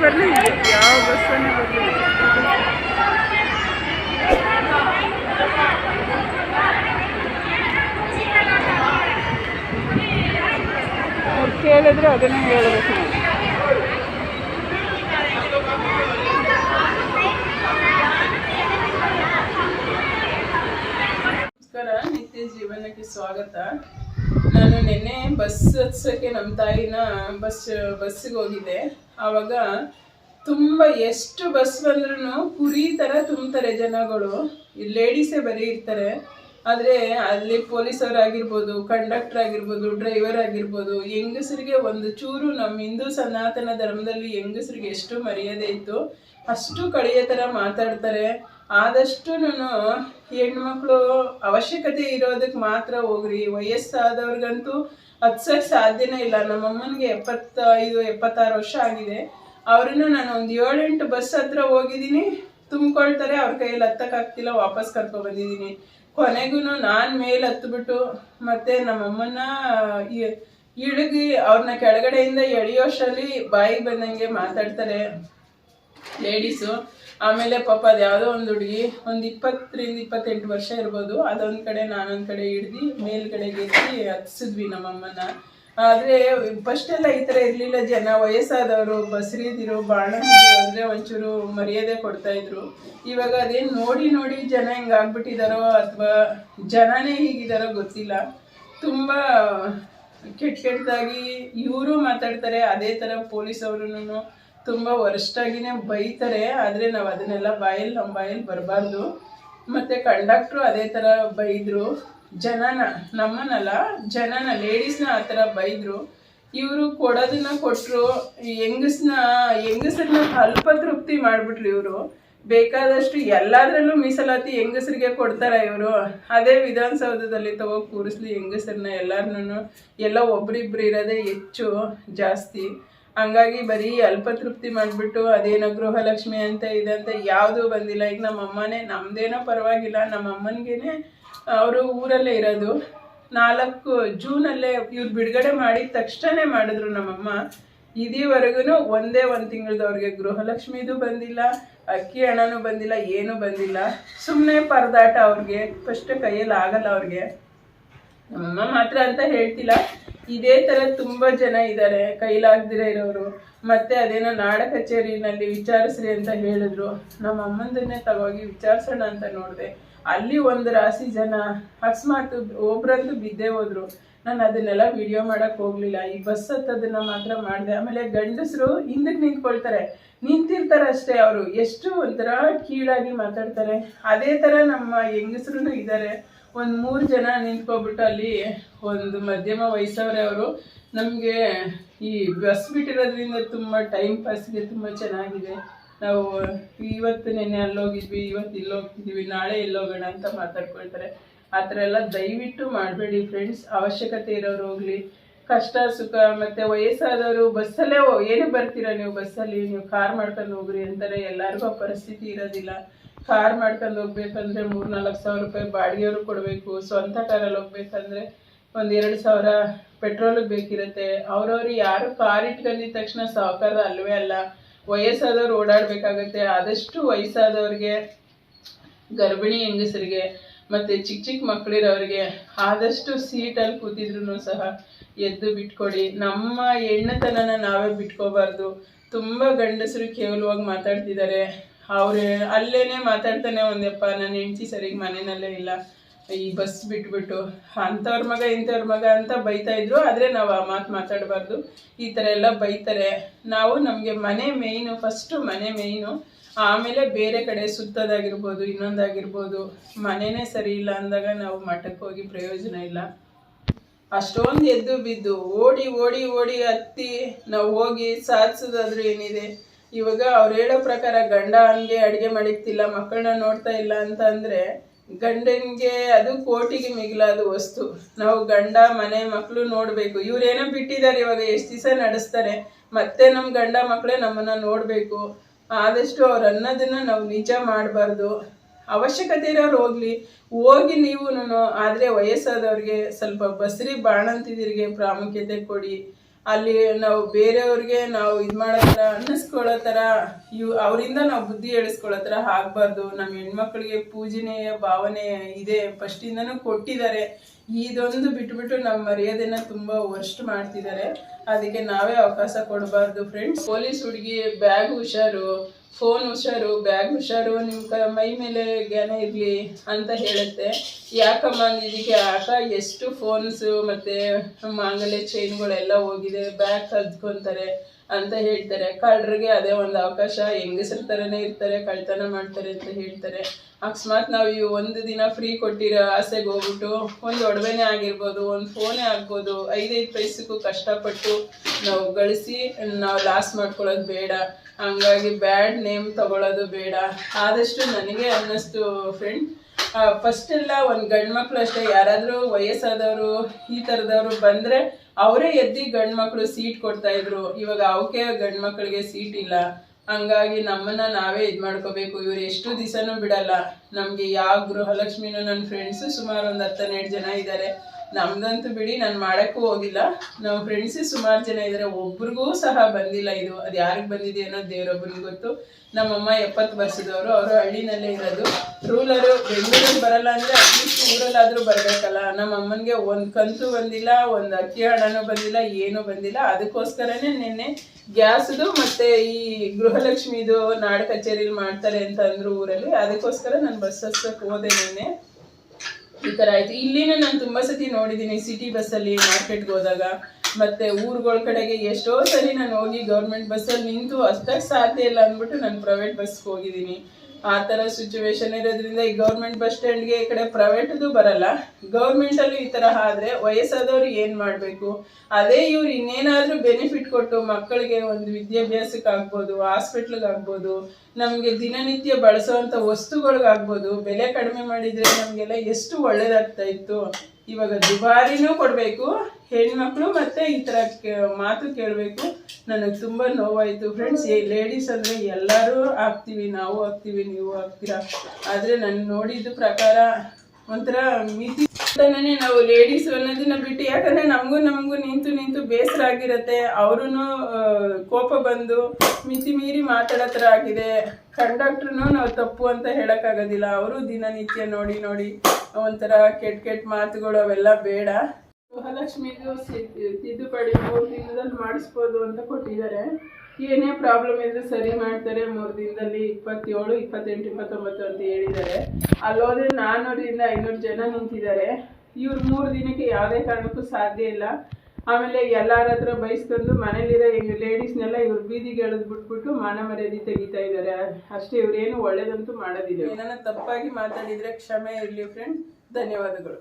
ಬಸ್ಸನ್ನು ಬರಲಿ ಯಾವ ಬಸ್ಸನ್ನು ಬರಲಿ ಅವ್ರು ಕೇಳಿದ್ರೆ ಅದನ್ನೇ ಹೇಳ್ಬೇಕು ನಾವು ನಮಸ್ಕಾರ ನಿತ್ಯ ಜೀವನಕ್ಕೆ ಸ್ವಾಗತ ನಾನು ನಿನ್ನೆ ಬಸ್ ಹತ್ಸೋಕ್ಕೆ ನಮ್ಮ ತಾಯಿನ ಬಸ್, ಬಸ್ಸಿಗೆ ಹೋಗಿದ್ದೆ. ಆವಾಗ ತುಂಬ ಎಷ್ಟು ಬಸ್ ಬಂದ್ರೂ ಕುರಿ ಥರ ತುಂಬ್ತಾರೆ ಜನಗಳು. ಲೇಡೀಸೇ ಬರೀ ಇರ್ತಾರೆ. ಆದರೆ ಅಲ್ಲಿ ಪೊಲೀಸವರಾಗಿರ್ಬೋದು ಕಂಡಕ್ಟರ್ ಆಗಿರ್ಬೋದು ಡ್ರೈವರ್ ಆಗಿರ್ಬೋದು ಹೆಂಗಸರಿಗೆ ಒಂದು ಚೂರು ನಮ್ಮ ಹಿಂದೂ ಸನಾತನ ಧರ್ಮದಲ್ಲಿ ಹೆಂಗಸರಿಗೆ ಎಷ್ಟು ಮರ್ಯಾದೆ ಇತ್ತು. ಅಷ್ಟು ಕಳೆಯ ಥರ ಮಾತಾಡ್ತಾರೆ. ಆದಷ್ಟು ಹೆಣ್ಮಕ್ಳು ಅವಶ್ಯಕತೆ ಇರೋದಕ್ಕೆ ಮಾತ್ರ ಹೋಗ್ರಿ. ವಯಸ್ಸಾದವ್ರಿಗಂತೂ ಹತ್ಸಕ್ಕೆ ಸಾಧ್ಯನೇ ಇಲ್ಲ. ನಮ್ಮಮ್ಮನಿಗೆ ಎಪ್ಪತ್ತೈದು, ಎಪ್ಪತ್ತಾರು ವರ್ಷ ಆಗಿದೆ. ಅವ್ರನ್ನು ನಾನು ಒಂದು ಏಳೆಂಟು ಬಸ್ ಹತ್ರ ಹೋಗಿದ್ದೀನಿ. ತುಂಬ್ಕೊಳ್ತಾರೆ, ಅವ್ರ ಕೈಯಲ್ಲಿ ಹತ್ತಕ್ಕಾಗ್ತಿಲ್ಲ ವಾಪಸ್ ಕರ್ಕೊ ಬಂದಿದ್ದೀನಿ. ಕೊನೆಗೂ ನಾನು ಮೇಲೆ ಹತ್ಬಿಟ್ಟು ಮತ್ತೆ ನಮ್ಮಮ್ಮನ ಇಳಗಿ ಅವ್ರನ್ನ ಕೆಳಗಡೆಯಿಂದ ಎಳೆಯೋಷ್ಟರಲ್ಲಿ ಬಾಯಿಗೆ ಬಂದಂಗೆ ಮಾತಾಡ್ತಾರೆ. ಲೇಡೀಸು. ಆಮೇಲೆ ಪಾಪ ಅದು ಯಾವುದೋ ಒಂದು ಹುಡುಗಿ, ಒಂದು ಇಪ್ಪತ್ತರಿಂದ ಇಪ್ಪತ್ತೆಂಟು ವರ್ಷ ಇರ್ಬೋದು. ಅದೊಂದು ಕಡೆ ನಾನೊಂದು ಕಡೆ ಹಿಡ್ದು ಮೇಲ್ಗಡೆಗೆ ಎತ್ತಿ ಹತ್ಸಿದ್ವಿ ನಮ್ಮಮ್ಮನ ಆದರೆ ಎಲ್ಲ ಈ ಥರ ಇರಲಿಲ್ಲ. ಜನ ವಯಸ್ಸಾದವರು, ಬಸ್ರಿದಿರು ಬಾಣ ಅಂದರೆ ಒಂಚೂರು ಮರ್ಯಾದೆ ಕೊಡ್ತಾ ಇದ್ರು. ಇವಾಗ ಅದೇನು ನೋಡಿ ನೋಡಿ ಜನ ಹಿಂಗಾಗ್ಬಿಟ್ಟಿದಾರೋ ಅಥವಾ ಜನನೇ ಹೀಗಿದಾರೋ ಗೊತ್ತಿಲ್ಲ. ತುಂಬ ಕೆಟ್ಟ ಕೆಟ್ಟದಾಗಿ ಇವರು ಮಾತಾಡ್ತಾರೆ. ಅದೇ ಥರ ಪೊಲೀಸ್ ಅವ್ರೂ ತುಂಬ ವರ್ಷಾಗಿನೇ ಬೈತಾರೆ, ಆದರೆ ನಾವು ಅದನ್ನೆಲ್ಲ ಬಾಯಲ್ಲಿ ನಮ್ಮ ಬಾಯಲ್ಲಿ ಬರಬಾರ್ದು. ಮತ್ತು ಕಂಡಕ್ಟ್ರು ಅದೇ ಥರ ಬೈದರು. ಜನನ ನಮ್ಮನ್ನಲ್ಲ ಜನನ, ಲೇಡೀಸ್ನ ಆ ಥರ ಬೈದರು. ಇವರು ಕೊಡೋದನ್ನ ಕೊಟ್ಟರು ಹೆಂಗಸ್ನ, ಹೆಂಗಸರನ್ನ ಅಲ್ಪ ತೃಪ್ತಿ ಮಾಡಿಬಿಟ್ರು ಇವರು. ಬೇಕಾದಷ್ಟು ಎಲ್ಲದರಲ್ಲೂ ಮೀಸಲಾತಿ ಹೆಂಗಸರಿಗೆ ಕೊಡ್ತಾರೆ ಇವರು. ಅದೇ ವಿಧಾನಸೌಧದಲ್ಲಿ ತಗೋ ಕೂರಿಸ್ಲಿ ಹೆಂಗಸರನ್ನ ಎಲ್ಲರನ್ನೂ. ಎಲ್ಲ ಒಬ್ರಿಬ್ರು ಇರೋದೇ ಹೆಚ್ಚು ಜಾಸ್ತಿ. ಹಂಗಾಗಿ ಬರೀ ಅಲ್ಪ ತೃಪ್ತಿ ಮಾಡಿಬಿಟ್ಟು ಅದೇನೋ ಗೃಹಲಕ್ಷ್ಮಿ ಅಂತ ಇದಂತ ಯಾವುದೂ ಬಂದಿಲ್ಲ. ಈಗ ನಮ್ಮ ಅಮ್ಮನೇ ನಮ್ಮದೇನೋ ಪರವಾಗಿಲ್ಲ. ನಮ್ಮ ಅಮ್ಮನಿಗೇನೆ ಅವರು ಊರಲ್ಲೇ ಇರೋದು. ನಾಲ್ಕು ಜೂನಲ್ಲೇ ಇವ್ರು ಬಿಡುಗಡೆ ಮಾಡಿದ ತಕ್ಷಣ ಮಾಡಿದ್ರು ನಮ್ಮಮ್ಮ. ಇದೀವರೆಗೂ ಒಂದೇ ಒಂದು ತಿಂಗಳದವ್ರಿಗೆ ಗೃಹಲಕ್ಷ್ಮಿದು ಬಂದಿಲ್ಲ, ಅಕ್ಕಿ ಹಣನೂ ಬಂದಿಲ್ಲ, ಏನೂ ಬಂದಿಲ್ಲ. ಸುಮ್ಮನೆ ಪರದಾಟ ಅವ್ರಿಗೆ. ಫಸ್ಟ್ ಕೈಯಲ್ಲಿ ಆಗಲ್ಲ ಅವ್ರಿಗೆ. ನಮ್ಮಮ್ಮ ಮಾತ್ರ ಅಂತ ಹೇಳ್ತಿಲ್ಲ. ಇದೇ ತರ ತುಂಬಾ ಜನ ಇದ್ದಾರೆ ಕೈಲಾಗ್ದಿರ ಇರೋರು. ಮತ್ತೆ ಅದೇನೋ ನಾಡ ಕಚೇರಿನಲ್ಲಿ ವಿಚಾರಿಸ್ರಿ ಅಂತ ಹೇಳಿದ್ರು. ನಮ್ಮ ಅಮ್ಮಂದನ್ನೇ ತಗೋಗಿ ವಿಚಾರಿಸೋಣ ಅಂತ ನೋಡಿದೆ. ಅಲ್ಲಿ ಒಂದು ರಾಶಿ ಜನ ಅಕಸ್ಮಾತ್ ಒಬ್ರಂತೂ ಬಿದ್ದೇ ಹೋದ್ರು. ನಾನು ಅದನ್ನೆಲ್ಲ ವಿಡಿಯೋ ಮಾಡಕ್ ಹೋಗ್ಲಿಲ್ಲ. ಈ ಬಸ್ ಹತ್ತದನ್ನ ಮಾತ್ರ ಮಾಡಿದೆ. ಆಮೇಲೆ ಗಂಡಸರು ಹಿಂದಕ್ಕೆ ನಿಂತ್ಕೊಳ್ತಾರೆ. ನಿಂತಿರ್ತಾರೆ ಅಷ್ಟೇ ಅವರು. ಎಷ್ಟು ಒಂಥರ ಕೀಳಾಗಿ ಮಾತಾಡ್ತಾರೆ. ಅದೇ ತರ ನಮ್ಮ ಹೆಂಗಸರು ಇದ್ದಾರೆ ಒಂದು ಮೂರು ಜನ ನಿಂತ್ಕೊಬಿಟ್ಟು ಅಲ್ಲಿ ಒಂದು ಮಧ್ಯಮ ವಯಸ್ಸವ್ರೆ ಅವರು. ನಮಗೆ ಈ ಬಸ್ ಬಿಟ್ಟಿರೋದ್ರಿಂದ ತುಂಬ ಟೈಮ್ ಪಾಸ್ಗೆ ತುಂಬ ಚೆನ್ನಾಗಿದೆ. ನಾವು ಇವತ್ತು ನೆನ್ನೆ ಅಲ್ಲೋಗಿದ್ವಿ, ಇವತ್ತು ಇಲ್ಲೋಗ್ತಿದ್ವಿ ನಾಳೆ ಇಲ್ಲೋಗೋಣ ಅಂತ ಮಾತಾಡ್ಕೊಳ್ತಾರೆ. ಆ ಥರ ಎಲ್ಲ ದಯವಿಟ್ಟು ಮಾಡಬೇಡಿ ಫ್ರೆಂಡ್ಸ್ ಅವಶ್ಯಕತೆ ಇರೋರು ಹೋಗ್ಲಿ. ಕಷ್ಟ, ಸುಖ, ಮತ್ತೆ ವಯಸ್ಸಾದವರು ಬಸ್ಸಲ್ಲೇ ಏನಕ್ಕೆ ಬರ್ತೀರಾ ನೀವು ಬಸ್ಸಲ್ಲಿ ನೀವು ಕಾರ್ ಮಾಡ್ಕೊಂಡು ಹೋಗ್ರಿ ಅಂತಾರೆ. ಎಲ್ಲರಿಗೂ ಆ ಪರಿಸ್ಥಿತಿ ಇರೋದಿಲ್ಲ. ಕಾರ್ ಮಾಡ್ಕೊಂಡು ಹೋಗ್ಬೇಕಂದ್ರೆ ಮೂರ್ ನಾಲ್ಕು ಸಾವಿರ ರೂಪಾಯಿ ಬಾಡಿಗೆಯವರು ಕೊಡಬೇಕು. ಸ್ವಂತ ಕಾರಲ್ಲಿ ಹೋಗ್ಬೇಕಂದ್ರೆ ಒಂದ್ ಎರಡು ಸಾವಿರ ಪೆಟ್ರೋಲ್ ಬೇಕಿರುತ್ತೆ. ಅವ್ರವ್ರು ಯಾರು ಕಾರ್ ಇಟ್ಕೊಂಡಿದ ತಕ್ಷಣ ಸಾವುಕಾರ ಅಲ್ವೇ ಅಲ್ಲ. ವಯಸ್ಸಾದವ್ರು ಓಡಾಡ್ಬೇಕಾಗತ್ತೆ. ಆದಷ್ಟು ವಯಸ್ಸಾದವ್ರಿಗೆ, ಗರ್ಭಿಣಿ ಹೆಂಗಸರಿಗೆ ಮತ್ತೆ ಚಿಕ್ಕ ಚಿಕ್ಕ ಮಕ್ಕಳಿರೋರಿಗೆ ಆದಷ್ಟು ಸೀಟಲ್ಲಿ ಕೂತಿದ್ರು ಸಹ ಎದ್ದು ಬಿಟ್ಕೊಡಿ. ನಮ್ಮ ಹೆಣ್ಣತನನ ನಾವೇ ಬಿಟ್ಕೋಬಾರ್ದು. ತುಂಬ ಗಂಡಸರು ಕೇವಲವಾಗಿ ಮಾತಾಡ್ತಿದ್ದಾರೆ ಅವ್ರು ಅಲ್ಲೇನೆ ಮಾತಾಡ್ತಾನೆ ಒಂದಪ್ಪ ನನ್ನ ಹೆಂಡತಿ ಸರಿಗೆ ಮನೆಯಲ್ಲೇ ಇಲ್ಲ. ಈ ಬಸ್ ಬಿಟ್ಬಿಟ್ಟು ಅಂಥವ್ರ ಮಗ, ಇಂಥವ್ರ ಮಗ ಅಂತ ಬೈತಾ ಇದ್ರು. ಆದರೆ ನಾವು ಆ ಮಾತು ಮಾತಾಡಬಾರ್ದು. ಈ ಥರ ಎಲ್ಲ ಬೈತಾರೆ. ನಾವು ನಮಗೆ ಮನೆ ಮೇಯ್ನು ಫಸ್ಟು ಮನೆ ಮೇಯ್ನು ಆಮೇಲೆ ಬೇರೆ ಕಡೆ ಸುತ್ತೋದಾಗಿರ್ಬೋದು, ಇನ್ನೊಂದಾಗಿರ್ಬೋದು. ಮನೆನೇ ಸರಿ ಇಲ್ಲ ಅಂದಾಗ ನಾವು ಮಠಕ್ಕೆ ಹೋಗಿ ಪ್ರಯೋಜನ ಇಲ್ಲ. ಅಷ್ಟೊಂದು ಎದ್ದು ಬಿದ್ದು ಓಡಿ ಓಡಿ ಓಡಿ ಹತ್ತಿ ನಾವು ಹೋಗಿ ಸಾಧಿಸೋದಾದ್ರೂ ಏನಿದೆ? ಇವಾಗ ಅವ್ರು ಹೇಳೋ ಪ್ರಕಾರ ಗಂಡ ಹಂಗೆ ಅಡುಗೆ ಮಾಡಿಕ್ತಿಲ್ಲ ಮಕ್ಕಳನ್ನ ನೋಡ್ತಾ ಇಲ್ಲ ಅಂತ ಅಂದ್ರೆ ಗಂಡನಿಗೆ ಅದು ಕೋಟಿಗೆ ಮಿಗಿಲಾದ ವಸ್ತು. ನಾವು ಗಂಡ, ಮನೆ ಮಕ್ಕಳು ನೋಡಬೇಕು. ಇವ್ರೇನೋ ಬಿಟ್ಟಿದ್ದಾರೆ ಇವಾಗ, ಎಷ್ಟು ದಿವಸ ನಡೆಸ್ತಾರೆ. ಮತ್ತೆ ನಮ್ಮ ಗಂಡ ಮಕ್ಕಳೇ ನಮ್ಮನ್ನ ನೋಡಬೇಕು. ಆದಷ್ಟು ಅವ್ರು ಅನ್ನೋದನ್ನ ನಾವು ನಿಜ ಮಾಡಬಾರ್ದು. ಅವಶ್ಯಕತೆ ಇರೋರು ಹೋಗ್ಲಿ. ಹೋಗಿ ನೀವು ಆದರೆ ವಯಸ್ಸಾದವ್ರಿಗೆ ಸ್ವಲ್ಪ ಬಸರಿ ಬಾಣಂತಿದಿರಿಗೆ ಪ್ರಾಮುಖ್ಯತೆ ಕೊಡಿ. ಅಲ್ಲಿ ನಾವು ಬೇರೆಯವ್ರಿಗೆ ನಾವು ಇದು ಮಾಡೋ ಥರ ಅನ್ನಿಸ್ಕೊಳ್ಳೋ ಥರ ಇವ್ ಅವರಿಂದ ನಾವು ಬುದ್ಧಿ ಹೇಳಿಸ್ಕೊಳ್ಳೋ ಥರ ಆಗಬಾರ್ದು. ನಮ್ಮ ಹೆಣ್ಮಕ್ಳಿಗೆ ಪೂಜನೆಯ ಭಾವನೆ ಇದೆ. ಫಸ್ಟಿಂದನೂ ಕೊಟ್ಟಿದ್ದಾರೆ. ಇದೊಂದು ಬಿಟ್ಬಿಟ್ಟು ನಮ್ಮ ಮರ್ಯಾದೆನ ತುಂಬ ವರ್ಸ್ಟ್ ಮಾಡ್ತಿದ್ದಾರೆ. ಅದಕ್ಕೆ ನಾವೇ ಅವಕಾಶ ಕೊಡಬಾರ್ದು ಫ್ರೆಂಡ್ಸ್ ಪೊಲೀಸ್ ಹುಡುಗಿ, ಬ್ಯಾಗ್ ಹುಷಾರು. ಫೋನ್ ಹುಷಾರು, ಬ್ಯಾಗ್ ಹುಷಾರು ನಿಮ್ಮ ಕ ಮೈ ಮೇಲೆ ಜ್ಞಾನ ಇರಲಿ ಅಂತ ಹೇಳುತ್ತೆ. ಯಾಕಮ್ಮ ಇದಕ್ಕೆ ಆಕ ಎಷ್ಟು ಫೋನ್ಸು ಮತ್ತು ಮಾಂಗಲ್ಯ ಚೈನ್ಗಳೆಲ್ಲ ಹೋಗಿದೆ, ಬ್ಯಾಗ್ ಕದ್ಕೊಂತಾರೆ ಅಂತ ಹೇಳ್ತಾರೆ. ಕಳ್ಳರಿಗೆ ಅದೇ ಒಂದು ಅವಕಾಶ, ಹೆಂಗಸರ ಥರನೇ ಇರ್ತಾರೆ ಕಳ್ತನ ಮಾಡ್ತಾರೆ ಅಂತ ಹೇಳ್ತಾರೆ. ಅಕಸ್ಮಾತ್ ನಾವು ಈ ಒಂದು ದಿನ ಫ್ರೀ ಕೊಟ್ಟಿರೋ ಆಸೆಗೆ ಹೋಗ್ಬಿಟ್ಟು ಒಂದು ಒಡವೆನೇ ಆಗಿರ್ಬೋದು, ಒಂದು ಫೋನೇ ಆಗ್ಬೋದು, ಐದೈದು ಪೈಸಕ್ಕೂ ಕಷ್ಟಪಟ್ಟು ನಾವು ಗಳಿಸಿ ನಾವು ಲಾಸ್ ಮಾಡ್ಕೊಳ್ಳೋದು ಬೇಡ. ಹಂಗಾಗಿ ಬ್ಯಾಡ್ ನೇಮ್ ತಗೊಳ್ಳೋದು ಬೇಡ. ಆದಷ್ಟು ನನಗೆ ಅನ್ನಿಸ್ತು ಫ್ರೆಂಡ್ ಫಸ್ಟ್ ಎಲ್ಲ ಒಂದು ಗಂಡು ಮಕ್ಕಳು ಅಷ್ಟೇ, ಯಾರಾದರೂ ವಯಸ್ಸಾದವರು, ಈ ಥರದವರು ಬಂದರೆ ಅವರೇ ಎದ್ದು ಗಂಡು ಮಕ್ಕಳು ಸೀಟ್ ಕೊಡ್ತಾ ಇದ್ರು. ಇವಾಗ ಅವಕ್ಕೆ ಗಂಡು ಮಕ್ಕಳಿಗೆ ಸೀಟ್ ಇಲ್ಲ. ಹಂಗಾಗಿ ನಮ್ಮನ್ನು ನಾವೇ ಇದು ಮಾಡ್ಕೋಬೇಕು. ಇವ್ರು ಎಷ್ಟು ದಿವಸನೂ ಬಿಡಲ್ಲ. ನಮಗೆ ಯಾವ ಗೃಹಲಕ್ಷ್ಮಿನೂ ನನ್ನ ಫ್ರೆಂಡ್ಸು ಸುಮಾರು ಒಂದು ಹತ್ತನ್ನೆರಡು ಜನ ಇದ್ದಾರೆ ನಮ್ದಂತೂ ಬಿಡಿ, ನಾನು ಮಾಡೋಕ್ಕೂ ಹೋಗಿಲ್ಲ. ನಮ್ಮ ಫ್ರೆಂಡ್ಸ್ ಸುಮಾರು ಜನ ಇದ್ದಾರೆ ಒಬ್ರಿಗೂ ಸಹ ಬಂದಿಲ್ಲ ಇದು. ಅದು ಯಾರಿಗೆ ಬಂದಿದೆ ಅನ್ನೋದು ದೇವರೊಬ್ಬರಿಗೆ ಗೊತ್ತು. ನಮ್ಮಮ್ಮ ಎಪ್ಪತ್ತು ವರ್ಷದವರು, ಅವರು ಹಳ್ಳಿನಲ್ಲೇ ಇರೋದು. ರೂಲರು ಬೆಂಗಳೂರಿಗೆ ಬರಲ್ಲ ಅಂದರೆ ಅಟ್ಲೀಸ್ಟ್ ಊರಲ್ಲಾದರೂ ಬರಬೇಕಲ್ಲ. ನಮ್ಮ ಅಮ್ಮನಿಗೆ ಒಂದು ಕಂತು ಬಂದಿಲ್ಲ, ಒಂದು ಅಕ್ಕಿ ಹಣನೂ ಬಂದಿಲ್ಲ, ಏನೂ ಬಂದಿಲ್ಲ. ಅದಕ್ಕೋಸ್ಕರನೇ ನಿನ್ನೆ ಗ್ಯಾಸ್ದು ಮತ್ತೆ ಈ ಗೃಹಲಕ್ಷ್ಮಿದು ನಾಡ ಕಚೇರಿಲಿ ಮಾಡ್ತಾರೆ ಅಂತ ಅಂದ್ರು ಊರಲ್ಲಿ. ಅದಕ್ಕೋಸ್ಕರ ನಾನು ಬಸ್ ಹಸ್ತಕ್ಕೆ ಹೋದೆ ನಿನ್ನೆ. ಈ ಥರ ಆಯ್ತು. ಇಲ್ಲಿನೂ ನಾನು ತುಂಬಾ ಸತಿ ನೋಡಿದ್ದೀನಿ ಸಿಟಿ ಬಸ್ಸಲ್ಲಿ ಮಾರ್ಕೆಟ್ಗೆ ಹೋದಾಗ. ಮತ್ತೆ ಊರುಗಳ ಕಡೆಗೆ ಎಷ್ಟೋ ಸರಿ ನಾನು ಹೋಗಿ ಗೌರ್ಮೆಂಟ್ ಬಸ್ಸಲ್ಲಿ ನಿಂತು ಅಷ್ಟಕ್ಕೆ ಸಾಧ್ಯ ಇಲ್ಲ ಅಂದ್ಬಿಟ್ಟು ನಾನು ಪ್ರೈವೇಟ್ ಬಸ್ಗೆ ಹೋಗಿದ್ದೀನಿ ಆ ತರ ಸಿಚುವೇಶನ್ ಇರೋದ್ರಿಂದ ಈ ಗೌರ್ಮೆಂಟ್ ಬಸ್ ಸ್ಟ್ಯಾಂಡ್ಗೆ ಈ ಕಡೆ ಪ್ರೈವೇಟ್ದು ಬರಲ್ಲ. ಗೌರ್ಮೆಂಟಲ್ಲೂ ಈ ತರ ಆದ್ರೆ ವಯಸ್ಸಾದವ್ರು ಏನು ಮಾಡಬೇಕು? ಅದೇ ಇವ್ರು ಇನ್ನೇನಾದರೂ ಬೆನಿಫಿಟ್ ಕೊಟ್ಟು ಮಕ್ಕಳಿಗೆ ಒಂದು ವಿದ್ಯಾಭ್ಯಾಸಕ್ಕೆ ಆಗ್ಬೋದು ಆಗ್ಬೋದು, ನಮಗೆ ದಿನನಿತ್ಯ ಬಳಸೋವಂಥ ವಸ್ತುಗಳಿಗಾಗ್ಬೋದು ಬೆಲೆ ಕಡಿಮೆ ಮಾಡಿದ್ರೆ ನಮಗೆಲ್ಲ ಎಷ್ಟು ಒಳ್ಳೇದಾಗ್ತಾ ಇತ್ತು? ಇವಾಗ ದುಬಾರಿನೂ ಕೊಡಬೇಕು, ಹೆಣ್ಮಕ್ಳು ಮತ್ತೆ ಈ ಥರ ಮಾತು ಕೇಳಬೇಕು. ನನಗೆ ತುಂಬ ನೋವಾಯಿತು ಫ್ರೆಂಡ್ಸ್ ಈ ಲೇಡೀಸ್ ಅಂದರೆ ಎಲ್ಲರೂ ಆಗ್ತೀವಿ, ನಾವು ಆಗ್ತೀವಿ, ನೀವು ಆಗ್ತೀರಾ? ಆದರೆ ನಾನು ನೋಡಿದ ಪ್ರಕಾರ ಒಂಥರ ಮಿತಿ ಅಂತಾನೆ ನಾವು ಲೇಡೀಸ್ ಅನ್ನೋದನ್ನ ಬಿಟ್ಟು, ಯಾಕಂದ್ರೆ ನಮಗೂ ನಮಗೂ ನಿಂತು ನಿಂತು ಬೇಸರ ಆಗಿರತ್ತೆ. ಅವ್ರೂ ಕೋಪ ಬಂದು ಮಿತಿ ಮೀರಿ ಮಾತಾಡತ್ರ ಆಗಿದೆ. ಕಂಡಕ್ಟ್ರು ನಾವು ತಪ್ಪು ಅಂತ ಹೇಳೋಕ್ಕಾಗೋದಿಲ್ಲ. ಅವರು ದಿನನಿತ್ಯ ನೋಡಿ ನೋಡಿ ಒಂಥರ ಕೆಟ್ಟ ಕೆಟ್ಟ ಮಾತುಗಳು ಅವೆಲ್ಲ ಬೇಡ. ಗೃಹಲಕ್ಷ್ಮಿದು ತಿದ್ದುಪಡಿ ಮೂರು ದಿನದಲ್ಲಿ ಮಾಡಿಸ್ಬೋದು ಅಂತ ಕೊಟ್ಟಿದ್ದಾರೆ. ಏನೇ ಪ್ರಾಬ್ಲಮ್ ಇದ್ರೆ ಸರಿ ಮಾಡ್ತಾರೆ. ಮೂರು ದಿನದಲ್ಲಿ ಇಪ್ಪತ್ತೇಳು, ಇಪ್ಪತ್ತೆಂಟು, ಇಪ್ಪತ್ತೊಂಬತ್ತು ಅಂತ ಹೇಳಿದ್ದಾರೆ. ಅಲ್ಲೋದ್ರೆ ನಾನ್ನೂರಿಂದ ಐನೂರು ಜನ ನಿಂತಿದ್ದಾರೆ. ಇವ್ರು ಮೂರು ದಿನಕ್ಕೆ ಯಾವುದೇ ಕಾರಣಕ್ಕೂ ಸಾಧ್ಯ ಇಲ್ಲ. ಆಮೇಲೆ ಎಲ್ಲರ ಹತ್ರ ಬಯಸ್ಕೊಂಡು ಮನೇಲಿರೋ ಲೇಡೀಸ್ನೆಲ್ಲ ಇವ್ರು ಬೀದಿಗೆ ಎಳೆದು ಬಿಟ್ಬಿಟ್ಟು ಮಾನ ಮರ್ಯಾದೆ ತೆಗಿತಾ ಇದ್ದಾರೆ. ಅಷ್ಟೇ ಇವ್ರೇನು ಒಳ್ಳೇದಂತೂ ಮಾಡೋದಿಲ್ಲ. ಏನನ್ನ ತಪ್ಪಾಗಿ ಮಾತಾಡಿದರೆ ಕ್ಷಮೆ ಇರಲಿ ಫ್ರೆಂಡ್ ಧನ್ಯವಾದಗಳು.